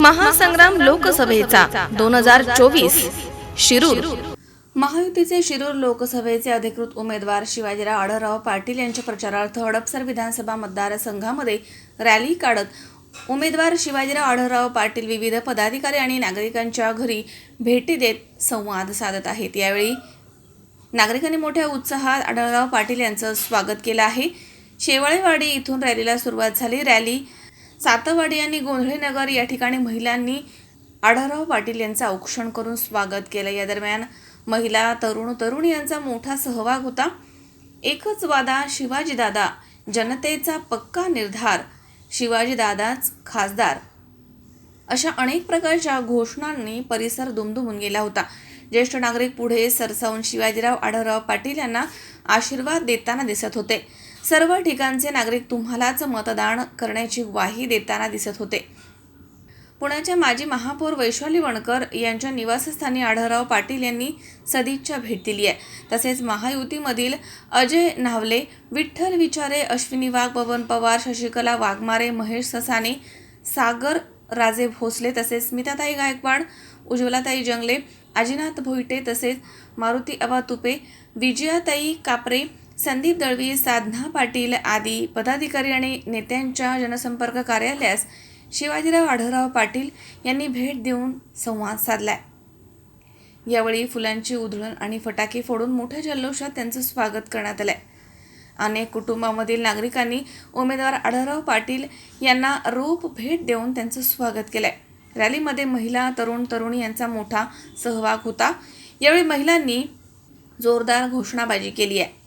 महासंग्राम लोकसभेचा दोन हजार चोवीस. शिरूर. महायुतीचे शिरूर लोकसभेचे अधिकृत उमेदवार शिवाजीराव आढळराव पाटील यांच्या प्रचारार्थ हडपसर विधानसभा मतदारसंघामध्ये रॅली काढत उमेदवार शिवाजीराव आढळराव पाटील विविध पदाधिकारी आणि नागरिकांच्या घरी भेटी देत संवाद साधत आहेत. यावेळी नागरिकांनी मोठ्या उत्साहात आढळराव पाटील यांचं स्वागत केलं आहे. शेवाळेवाडी इथून रॅलीला सुरुवात झाली. रॅली सातवाडी आणि गोंधळीनगर या ठिकाणी महिलांनी आढळराव पाटील यांचं औक्षण करून स्वागत केलं. या दरम्यान महिला तरुण तरुण यांचा मोठा सहभाग होता. एकच वादा शिवाजीदादा जनतेचा पक्का निर्धार शिवाजीदादाच खासदार. अशा अनेक प्रकारच्या घोषणांनी परिसर दुमदुमून गेला होता. ज्येष्ठ नागरिक पुढे सरसावून शिवाजीराव आढळराव पाटील यांना आशीर्वाद देताना दिसत होते. सर्व ठिकाणचे नागरिक तुम्हालाच मतदान करण्याची ग्वाही देताना दिसत होते. पुण्याच्या माजी महापौर वैशाली वणकर यांच्या निवासस्थानी आढळराव पाटील यांनी सदिच्छा भेट दिली आहे. तसेच महायुतीमधील अजय नावले विठ्ठल विचारे अश्विनी वाघ पवन पवार शशिकला वाघमारे महेश ससाने सागर राजे भोसले तसेच स्मिताताई गायकवाड उज्ज्वलाताई जंगले आजीनाथ भोईटे तसेच मारुती अबा तुपे विजयाताई कापरे संदीप दळवी साधना पाटील आदी पदाधिकारी आणि नेत्यांच्या जनसंपर्क कार्यालयास शिवाजीराव आढळराव पाटील यांनी भेट देऊन संवाद साधलाय. यावेळी फुलांची उधळण आणि फटाके फोडून मोठ्या जल्लोषात त्यांचं स्वागत करण्यात आलंय. अनेक कुटुंबामधील नागरिकांनी उमेदवार आढळराव पाटील यांना रोप भेट देऊन त्यांचं स्वागत केलंय. रॅलीमध्ये महिला तरुण तरुणी यांचा मोठा सहभाग होता. यावेळी महिलांनी जोरदार घोषणाबाजी केली आहे.